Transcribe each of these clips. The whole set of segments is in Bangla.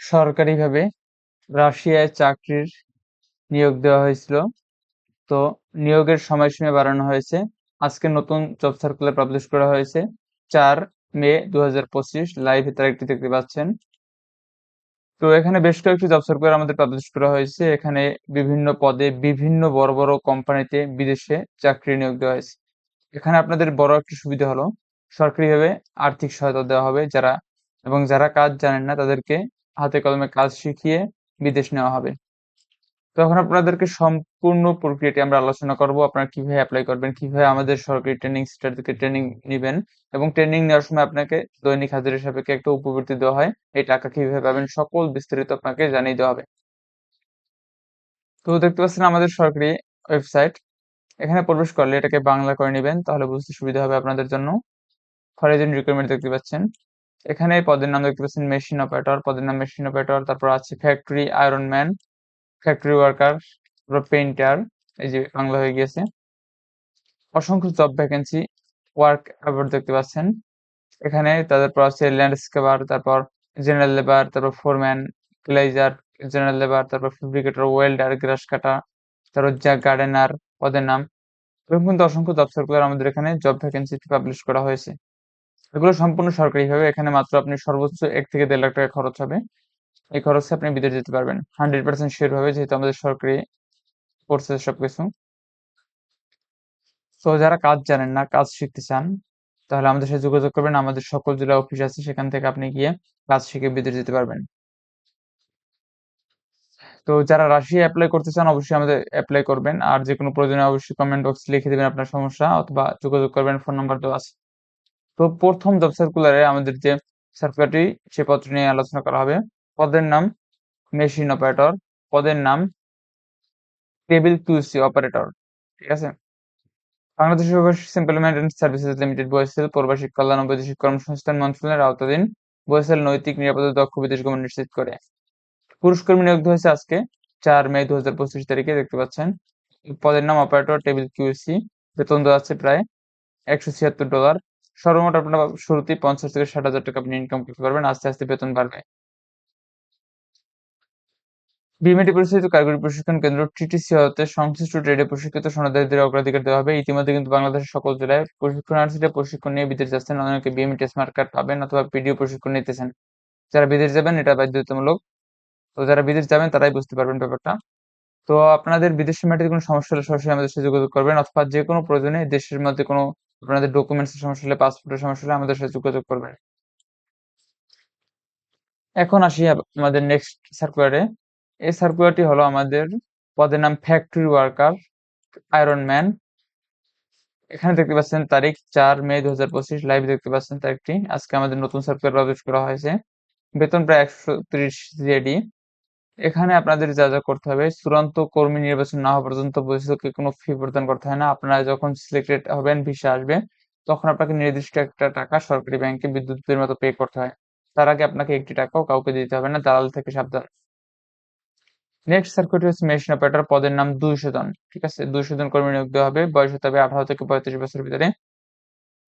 সরকারিভাবে রাশিয়ায় চাকরির নিয়োগ দেওয়া হয়েছিল। তো নিয়োগের সময়সীমা বাড়ানো হয়েছে। আজকে নতুন জব সার্কুলার পাবলিশ করা হয়েছে। চার মে দু হাজার পঁচিশ লাইভে একটি দেখতে পাচ্ছেন। তো এখানে বেশ কয়েকটি জব সার্কুলার আমাদের পাবলিশ করা হয়েছে। এখানে বিভিন্ন পদে বিভিন্ন বড় বড় কোম্পানিতে বিদেশে চাকরি নিয়োগ দেওয়া হয়েছে। এখানে আপনাদের বড় একটি সুবিধা হলো, সরকারিভাবে আর্থিক সহায়তা দেওয়া হবে। যারা এবং যারা কাজ জানেন না তাদেরকে হাতে কলমে কাজ শিখিয়ে বিদেশ নেওয়া হবে। তো এখন আপনাদেরকে সম্পূর্ণ প্রক্রিয়াটি আমরা আলোচনা করব, আপনারা কীভাবে অ্যাপ্লাই করবেন, কীভাবে আমাদের সরকারি ট্রেনিং সেন্টার থেকে ট্রেনিং নেবেন এবং ট্রেনিং নেওয়ার সময় আপনাকে দৈনিক হাজিরা সাপেক্ষে একটা উপবৃত্তি দেওয়া হয়, এই টাকা কীভাবে পাবেন সকল বিস্তারিত আপনাকে জানিয়ে দেওয়া হবে। তো দেখতে পাচ্ছেন আমাদের সরকারি ওয়েবসাইট এখানে প্রবেশ করলে এটাকে বাংলা করে নেবেন, তাহলে বুঝতে সুবিধা হবে আপনাদের জন্য। ফরেজিন রিকোয়ারমেন্ট দেখতে পাচ্ছেন। এখানে পদের নাম দেখতে পাচ্ছেন মেশিন অপারেটর পদের নাম মেশিন অপারেটর তারপর আছে factory iron man factory worker painter এই যে বাংলা হয়ে গিয়েছে। অসংখ্য জব ভ্যাকেন্সি ওয়ার্ক অ্যাওয়ার্ড দেখতে পাচ্ছেন। এখানে তারপর আছে ল্যান্ডস্কেপার তারপর জেনারেল লেবার তারপর ফোরম্যান গ্লেজার জেনারেল লেবার তারপর ফেব্রিকেটর ওয়েল্ডার গ্রাস কাটা তারপর যা গার্ডেনার পদের নাম। এরকম কিন্তু অসংখ্য জব সার্কুলার আমাদের এখানে জব ভ্যাকেন্সি পাবলিশ করা হয়েছে। এগুলো সম্পূর্ণ সরকারিভাবে। এখানে মাত্র আপনি সর্বোচ্চ এক থেকে দেড় লাখ টাকা খরচ হবে। এই খরচে আপনি বিদেশ যেতে পারবেন। হান্ড্রেড পার্সেন্ট শিওর হবে যেহেতু আমাদের সরকারি করছে সবকিছু। তো যারা কাজ জানেন না, কাজ শিখতে চান, তাহলে আমাদের সাথে যোগাযোগ করবেন। আমাদের সকল জেলা অফিস আছে, সেখান থেকে আপনি গিয়ে কাজ শিখে বিদেশ যেতে পারবেন। তো যারা রাশিয়া অ্যাপ্লাই করতে চান, অবশ্যই আমাদের অ্যাপ্লাই করবেন। আর যে কোনো প্রয়োজনে অবশ্যই কমেন্ট বক্স লিখে দেবেন আপনার সমস্যা, অথবা যোগাযোগ করবেন ফোন নাম্বার দেওয়া আছে। তো প্রথম জব সার্কুলারে আমাদের যে সার্কুলারটি সে পত্র নিয়ে আলোচনা করা হবে। পদের নাম মেশিন অপারেটর পদের নাম টেবিল কিউসি অপারেটর ঠিক আছে? Bangladesh simple maintenance services limited BOESL প্রবাসী কল্যাণ বৈদেশিক কর্মসংস্থান মন্ত্রণালয়ের আওতাধীন বয়েসেল নৈতিক, নিরাপত্তা, দক্ষ বিদেশ গমন নিশ্চিত করে। পুরুষ কর্মী নিয়োগ হয়েছে আজকে, চার মে দু হাজার পঁচিশ তারিখে, দেখতে পাচ্ছেন। পদের নাম অপারেটর টেবিল কিউসি বেতন দেওয়া আছে প্রায় একশো ছিয়াত্তর ডলার সর্বমোট আপনার শুরুতেই পঞ্চাশ থেকে ষাট হাজার টাকা আপনি ইনকাম করতে পারবেন, আস্তে আস্তে বেতন বাড়বে। বিএমএটি পরিচালিত কারিগরি প্রশিক্ষণ কেন্দ্র টিটিসি হতে সংশ্লিষ্ট ট্রেডে প্রশিক্ষিত সোনাদারীদের অগ্রাধিকার দেওয়া হবে। ইতিমধ্যে কিন্তু বাংলাদেশের সকল জেলায় প্রশিক্ষণার্থীরা প্রশিক্ষণ নিয়ে বিদেশ যাচ্ছেন, অনেকে বিএমএটি স্মার্ট কার্ড পাবেন অথবা পিডিও প্রশিক্ষণ নিতেছেন। যারা বিদেশ যাবেন, এটা বাধ্যতামূলক। তো যারা বিদেশ যাবেন, তারাই বুঝতে পারবেন ব্যাপারটা। তো আপনাদের বিদেশি মাটিতে কোনো সমস্যা হলে সরাসরি আমাদের সাথে যোগাযোগ করবেন অথবা যে কোনো প্রয়োজনে দেশের মধ্যে কোনো আপনাদের ডকুমেন্টস এর সমস্যা হলে পাসপোর্টের সমস্যা হলে আমাদের সাথে যোগাযোগ করবেন। এখন আসি আমাদের নেক্সট সার্কুলারে এই সার্কুলারটি হলো আমাদের পদের নাম ফ্যাক্টরি ওয়ার্কার আয়রন ম্যান এখানে দেখতে পাচ্ছেন তারিখ চার মে দু হাজার পঁচিশ লাইভ দেখতে পাচ্ছেন তারিখটি। আজকে আমাদের নতুন সার্কুলার পাবলিশ করা হয়েছে। বেতন প্রায় একশো ত্রিশ জিএডি এখানে আপনাদের যা যা করতে হবে, চূড়ান্ত কর্মী নির্বাচন না হওয়া পর্যন্ত বৈশ্বিককে কোনো ফি প্রদান করতে হয় না। আপনারা যখন সিলেক্টেড হবেন ভিসা আসবে তখন আপনাকে নির্দিষ্ট একটা টাকা সরকারি ব্যাংকে বিদ্যুৎ বিলের মতো পে করতে হয়। তার আগে আপনাকে একটি টাকাও কাউকে দিতে হবে না, দালাল থেকে সাবধান। নেক্সট সার্কুইট হচ্ছে মেশিন অপারেটর পদের নাম দুইশো জন, ঠিক আছে? দুইশো জন কর্মী নিয়োগ দেওয়া হবে, বয়স হতে হবে আঠারো থেকে পঁয়ত্রিশ বছরের ভিতরে।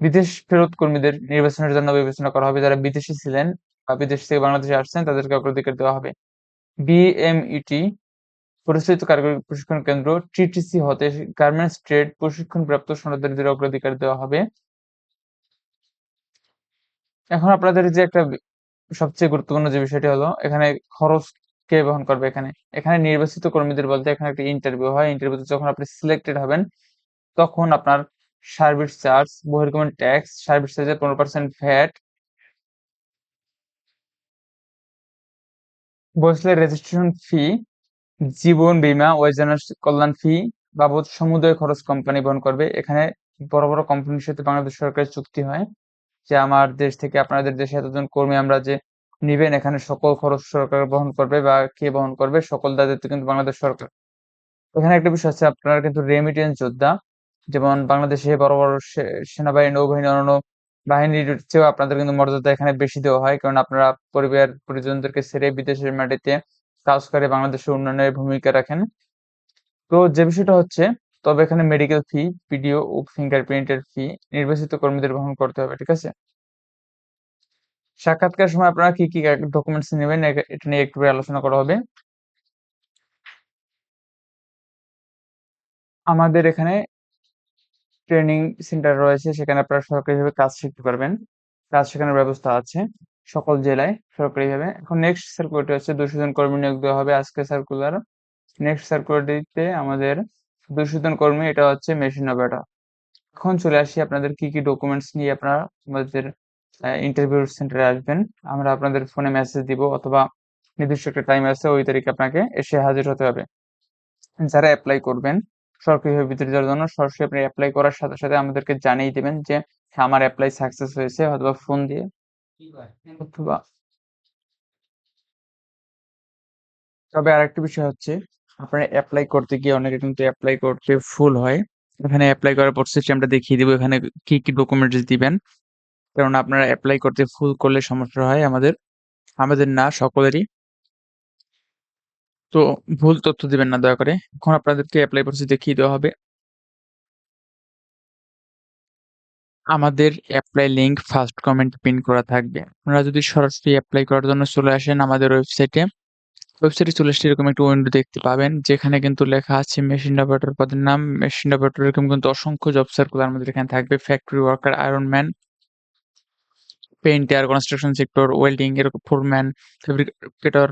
বিদেশ ফেরত কর্মীদের নির্বাচনের জন্য বিবেচনা করা হবে, যারা বিদেশি ছিলেন বা বিদেশ থেকে বাংলাদেশে আসছেন, তাদেরকে অগ্রাধিকার দেওয়া হবে। বিএমইটি পরিচালিত কারিগরি প্রশিক্ষণ কেন্দ্র টিটিসি হতে গার্মেন্টস ট্রেড প্রশিক্ষণপ্রাপ্ত সনদারীদের অগ্রাধিকার দেওয়া হবে। এখন আপনাদের যে একটা সবচেয়ে গুরুত্বপূর্ণ যে বিষয়টি হলো, এখানে খরচ কে বহন করবে এখানে? এখানে নির্বাচিত কর্মীদের বলতে এখানে একটা ইন্টারভিউ হয়। ইন্টারভিউতে যখন আপনি সিলেক্টেড হবেন, তখন আপনার সার্ভিস চার্জ বহির্গমন ট্যাক্স সার্ভিস চার্জের পনেরো পার্সেন্ট ভ্যাট বসলে রেজিস্ট্রেশন ফি জীবন বীমা ও কল্যাণ ফি বাবদ সমুদয় খরচ কোম্পানি বহন করবে। এখানে বড় বড় কোম্পানির সাথে বাংলাদেশ সরকারের চুক্তি হয় যে আমার দেশ থেকে আপনাদের দেশে এতজন কর্মী আমরা যে নিবেন, এখানে সকল খরচ সরকার বহন করবে বা কে বহন করবে, সকল দায়িত্ব কিন্তু বাংলাদেশ সরকার। এখানে একটা বিষয় আছে, আপনারা কিন্তু রেমিটেন্স যোদ্ধা, যেমন বাংলাদেশে বড় বড় সেনাবাহিনী, নৌবাহিনী, অন্যান্য বাহিনীর চেয়েও আপনাদের কিন্তু মর্যাদা এখানে বেশি দেওয়া হয়, কারণ আপনারা পরিবার পরিজনদেরকে ছেড়ে বিদেশের মাটিতে কাজ করে বাংলাদেশের উন্নয়নের ভূমিকা রাখেন। তো যে বিষয়টা হচ্ছে, তবে এখানে মেডিকেল ফি পিডিও ও ফিঙ্গারপ্রিন্টের ফি নির্বাচিত কর্মীদের বহন করতে হবে, ঠিক আছে? সাক্ষাৎকার সময় আপনারা কি কি ডকুমেন্টস নেবেন? এটা নিয়ে একটু আলোচনা করা হবে। আমাদের এখানে ট্রেনিং সেন্টার রয়েছে, সেখানে আপনারা সরকারিভাবে কাজ শিখতে পারবেন। কাজ শেখানোর ব্যবস্থা আছে সকল জেলায় সরকারিভাবে। এখন নেক্সট সার্কুলারটি হচ্ছে দুশো জন কর্মী নিয়োগ দেওয়া হবে আজকে সার্কুলার নেক্সট সার্কুলারটিতে আমাদের দুশো জন কর্মী, এটা হচ্ছে মেশিন অপারেটর এখন চলে আসি আপনাদের কি কি ডকুমেন্টস নিয়ে আপনারা আমাদের ইন্টারভিউ সেন্টারে আসবেন। আমরা আপনাদের ফোনে মেসেজ দিব অথবা নির্দিষ্ট একটা টাইম আছে ওই তারিখে আপনাকে এসে হাজির হতে হবে। যারা অ্যাপ্লাই করবেন সরকারিভাবে বিদ্যুৎ দেওয়ার জন্য সরাসরি আপনি অ্যাপ্লাই করার সাথে সাথে আমাদেরকে জানিয়ে দেবেন যে আমার অ্যাপ্লাই সাকসেস হয়েছে অথবা ফোন দিয়ে। অথবা তবে আরেকটা বিষয় হচ্ছে আপনারা অ্যাপ্লাই করতে গিয়ে অনেকে কিন্তু অ্যাপ্লাই করতে ফুল হয়। এখানে অ্যাপ্লাই করার পর সিস্টেমটা দেখিয়ে দিব এখানে কি কি ডকুমেন্টস দিবেন। কারণ আপনারা অ্যাপ্লাই করতে ফুল করলে সমস্যা হয় আমাদের আমাদের না সকলেরই। তো ভুল তথ্য দিবেন না, দয়া করে। এখন আপনাদেরকে অ্যাপ্লাই প্রসেস দেখিয়ে দেওয়া হবে। আমাদের apply link first comment pin করা থাকবে। আপনারা যদি সরাসরি অ্যাপ্লাই করার জন্য চলে আসেন আমাদের ওয়েবসাইটে ওয়েবসাইটে চলে আসলে এরকম একটা উইন্ডো দেখতে পাবেন, যেখানে কিন্তু লেখা আছে মেশিন অপারেটর পদের নাম। মেশিন অপারেটর এরকম কিন্তু অসংখ্য জব সার্কুলার আমাদের এখানে থাকবে। Factory worker iron man painter construction sector welding এরকম ফোরম্যান ফেব্রিকেটর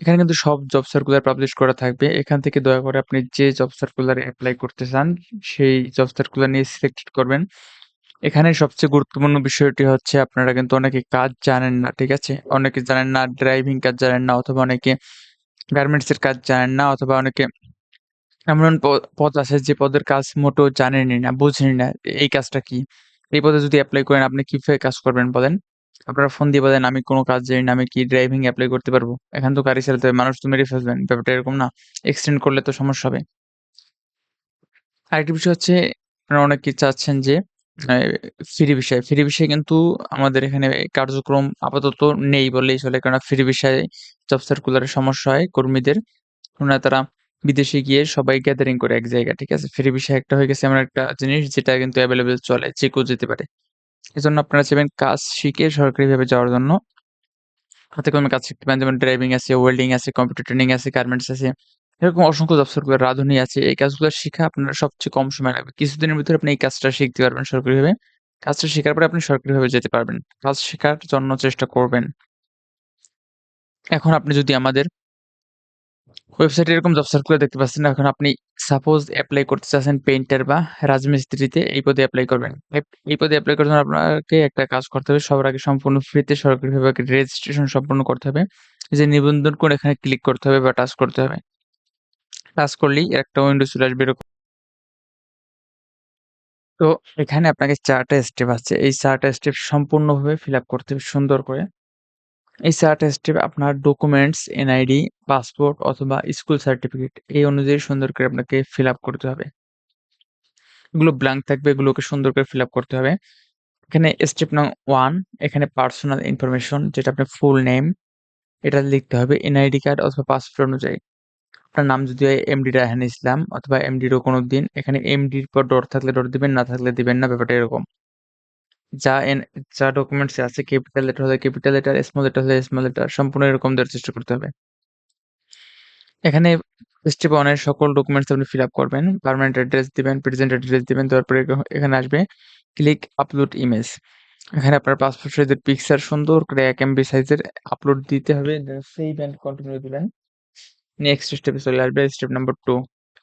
এখানে কিন্তু সব জব সার্কুলার পাবলিশ করা থাকবে। এখান থেকে দয়া করে আপনি যে জব সার্কুলারে অ্যাপ্লাই করতে চান, সেই জব সার্কুলার নিয়ে সিলেক্ট করবেন। এখানে সবচেয়ে গুরুত্বপূর্ণ বিষয়টি হচ্ছে আপনারা কিন্তু অনেকে কাজ জানেন না, ঠিক আছে? অনেকে জানেন না ড্রাইভিং কাজ জানেন না, অথবা অনেকে গার্মেন্টস এর কাজ জানেন না, অথবা অনেকে এমন পদ আছে যে পদের কাজ মোটেও জানেনই না বুঝেনি না, এই কাজটা কি? এই পদে যদি অ্যাপ্লাই করেন, আপনি কীভাবে কাজ করবেন বলেন? আপনারা ফোন দিয়ে বলেন, আমি কোনো না, আমি কি ড্রাইভিং অ্যাপ্লাই করতে পারব? এখন তো গাড়ি চালাতে হবে মানুষ তো মেরে ফেলবেন। ব্যাপারটা এরকম না এক্সটেন্ড করলে তো সমস্যা হবে। আরেকটি বিষয় হচ্ছে, আপনারা অনেকে চাচ্ছেন যে ফ্রি বিষয়। ফ্রি বিষয় কিন্তু আমাদের এখানে কার্যক্রম আপাতত নেই বললেই চলে কারণ ফ্রি বিষয়ে জব সার্কুলারের সমস্যা হয় কর্মীদের। ওনারা তারা বিদেশে গিয়ে সবাই গ্যাদারিং করে এক জায়গায়, ঠিক আছে? ফ্রি বিষয় একটা হয়ে গেছে এমন একটা জিনিস যেটা কিন্তু অ্যাভেলেবেল চলে, যে কেউ যেতে পারে। এজন্য আপনারা চাইবেন কাজ শিখে সরকারিভাবে যাওয়ার জন্য। হাতে কলমে কাজ শিখতে পারেন, যেমন ড্রাইভিং আছে, ওয়েল্ডিং আছে, কম্পিউটার ট্রেনিং আছে, গার্মেন্টস আছে। এরকম অসংখ্য জব সার্কুলার রাঁধুনি আছে। এই কাজগুলো শিখা আপনার সবচেয়ে কম সময় লাগবে। কিছুদিনের ভিতরে আপনি এই কাজটা শিখতে পারবেন সরকারিভাবে। কাজটা শেখার পরে আপনি সরকারিভাবে যেতে পারবেন। কাজ শেখার জন্য চেষ্টা করবেন। এখন আপনি যদি আমাদের ওয়েবসাইটে এরকম জব সার্কুলার দেখতে পাচ্ছেন। এখন আপনি সাপোজ অ্যাপ্লাই করতে চাচ্ছেন পেইন্টার বা রাজমিস্ত্রিতে, এই পদে অ্যাপ্লাই করবেন। এই পদে অ্যাপ্লাই করার জন্য আপনাকে একটা কাজ করতে হবে। সবার আগে সম্পূর্ণ ফ্রিতে সরকারিভাবে রেজিস্ট্রেশন সম্পূর্ণ করতে হবে। যে নিবন্ধন করে এখানে ক্লিক করতে হবে বা টাচ করতে হবে। টাচ করলেই একটা উইন্ডো চলে আসবে এরকম। তো এখানে আপনাকে চারটা স্টেপ আছে। এই চারটা স্টেপ সম্পূর্ণভাবে ফিল আপ করতে হবে সুন্দর করে। এই চারটা স্টেপ আপনার ডকুমেন্টস এনআইডি পাসপোর্ট অথবা স্কুল সার্টিফিকেট এই অনুযায়ী সুন্দর করে আপনাকে ফিল আপ করতে হবে। এগুলো ব্ল্যাঙ্ক থাকবে, এগুলোকে সুন্দর করে ফিল আপ করতে হবে। এখানে স্টেপ নং ওয়ান এখানে পার্সোনাল ইনফরমেশন যেটা আপনার ফুল নেম এটা লিখতে হবে এনআইডি কার্ড অথবা পাসপোর্ট অনুযায়ী। আপনার নাম যদি হয় এমডি রায়হান ইসলাম, অথবা কোনো দিন, এখানে এমডির পর ডট থাকলে ডট দিবেন, না থাকলে দিবেন না, ব্যাপারটা এরকম। যা এন, যা ডকুমেন্টস আছে ক্যাপিটাল লেটার হলে ক্যাপিটাল লেটার স্মল লেটার হলে স্মল লেটার সম্পূর্ণ এরকম দেওয়ার চেষ্টা করতে হবে। এখানে স্টেপ ওয়ানের সকল ডকুমেন্টস আপনি ফিল আপ করবেন পারমানেন্ট অ্যাড্রেস দিবেন প্রেজেন্ট অ্যাড্রেস দিবেন, তারপরে এখানে আসবে ক্লিক আপলোড ইমেজ এখানে আপনার পাসপোর্ট সাইজের পিকচার সুন্দর করে এক এমবি সাইজের আপলোড দিতে হবে সেভ অ্যান্ড কন্টিনিউ দিবেন। নেক্সট স্টেপে চলে আসবে স্টেপ নাম্বার টু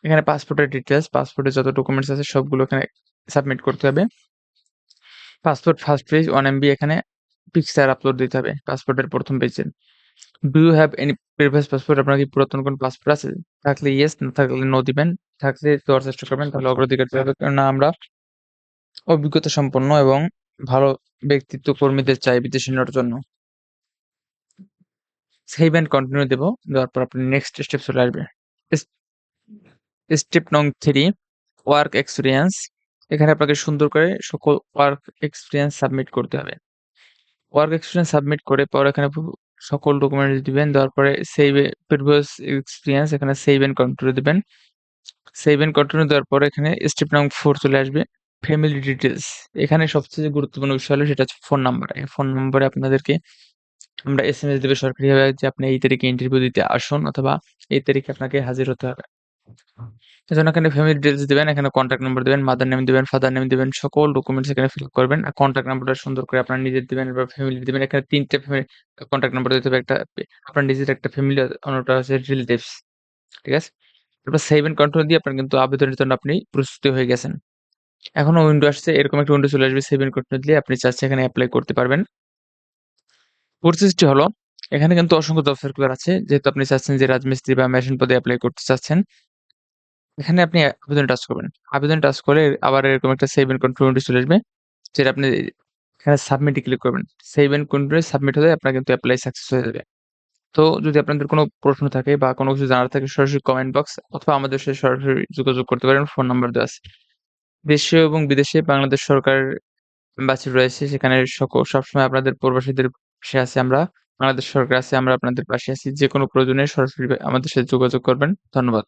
এখানে পাসপোর্টের ডিটেলস পাসপোর্টের যত ডকুমেন্টস আছে সবগুলো এখানে সাবমিট করতে হবে। Passport first page one MB এখানে পিকচার আপলোড দিতে হবে, পাসপোর্টের প্রথম পেজে। Do you have any previous passport আপনার কি পুরাতন কোন পাসপোর্ট আছে? থাকলে ইয়েস না থাকলে নো দিবেন। থাকলে দেওয়ার চেষ্টা করবেন, তাহলে অগ্রাধিকার দেওয়া কেননা আমরা অভিজ্ঞতা সম্পন্ন এবং ভালো ব্যক্তিত্ব কর্মীদের চাই বিদেশি নেওয়ার জন্য। সেভ অ্যান্ড কন্টিনিউ দেবো, দেওয়ার পর আপনি নেক্সট স্টেপ চলে আসবে। স্টেপ নং থ্রি ওয়ার্ক এক্সপিরিয়েন্স এখানে আপনাকে সুন্দর করে সকল ওয়ার্ক এক্সপিরিয়েন্স সাবমিট করতে হবে ওয়ার্ক এক্সপিরিয়েন্স সাবমিট করে পর এখানে সকল ডকুমেন্ট দিবেন, দেওয়ার পরে সেভ প্রিভিয়াস এক্সপিরিয়েন্স এখানে সেভ এন্ড কন্টিনিউ দিবেন সেভ এন্ড কন্টিনিউ দেওয়ার পরে এখানে স্টেপ নং ফোর চলে আসবে ফ্যামিলি ডিটেইলস এখানে সবচেয়ে গুরুত্বপূর্ণ বিষয় হলো সেটা হচ্ছে ফোন নাম্বার। এই ফোন নম্বরে আপনাদেরকে আমরা এসএমএস দেবে সরকারিভাবে যে আপনি এই তারিখে ইন্টারভিউ দিতে আসুন অথবা এই তারিখে আপনাকে হাজির হতে হবে। এজন্য এখানে ফ্যামিলি ডিটেইলস দিবেন, এখানে কনট্যাক্ট নাম্বার দিবেন, মাদার নেম দিবেন, ফাদার নেম দিবেন, সকল ডকুমেন্টস এখানে ফিল করবেন। আর কনট্যাক্ট নাম্বারটা সুন্দর করে আপনার নিজের দিবেন, এবার ফ্যামিলি দিবেন। এখানে ৩ টে ফ্যামিলি কনট্যাক্ট নাম্বার দিতে হবে। একটা আপনার নিজের একটা ফ্যামিলি অন্যটা হচ্ছে রিলেটিভস। ঠিক আছে? তারপর সেভ এন্ড কন্টিনিউ দিয়ে আপনার কিন্তু আবেদনের জন্য আপনি প্রস্তুতি হয়ে গেছেন। এখনও উইন্ডো আসছে এরকম একটা উইন্ডো চলে আসবে সেভ এন্ড কন্টিনিউ দিলে আপনি চাচ্ছে এখানে এপ্লাই করতে পারবেন। প্রসেসটি হলো এখানে কিন্তু অসংখ্য সার্কুলার আছে। যেহেতু আপনি চাচ্ছেন যে রাজমিস্ত্রি বা মেশিন পদে এপ্লাই করতে চাচ্ছেন। এখানে আপনি আবেদন টাচ করবেন। আবেদন টাচ করলে আবার এরকম একটা সেভ এন্ড কন্টিনিউ উইন্ডো চলে আসবে। যেটা আপনি এখানে সাবমিট ক্লিক করবেন। সেভ এন্ড সাবমিট হলে আপনার কিন্তু অ্যাপ্লাই সাকসেস হয়ে যাবে। তো যদি আপনাদের কোনো প্রশ্ন থাকে বা কোনো কিছু জানার থাকে, সরাসরি কমেন্ট বক্স অথবা আমাদের সাথে সরাসরি যোগাযোগ করতে পারেন। ফোন নাম্বার দেওয়া আছে। দেশীয় এবং বিদেশে বাংলাদেশ সরকার এম্বাসি রয়েছে, সেখানে সক সবসময় আপনাদের প্রবাসীদের পাশে আছি আমরা। বাংলাদেশ সরকার আছে, আমরা আপনাদের পাশে আছি। যে কোনো প্রয়োজনে সরাসরি আমাদের সাথে যোগাযোগ করবেন। ধন্যবাদ।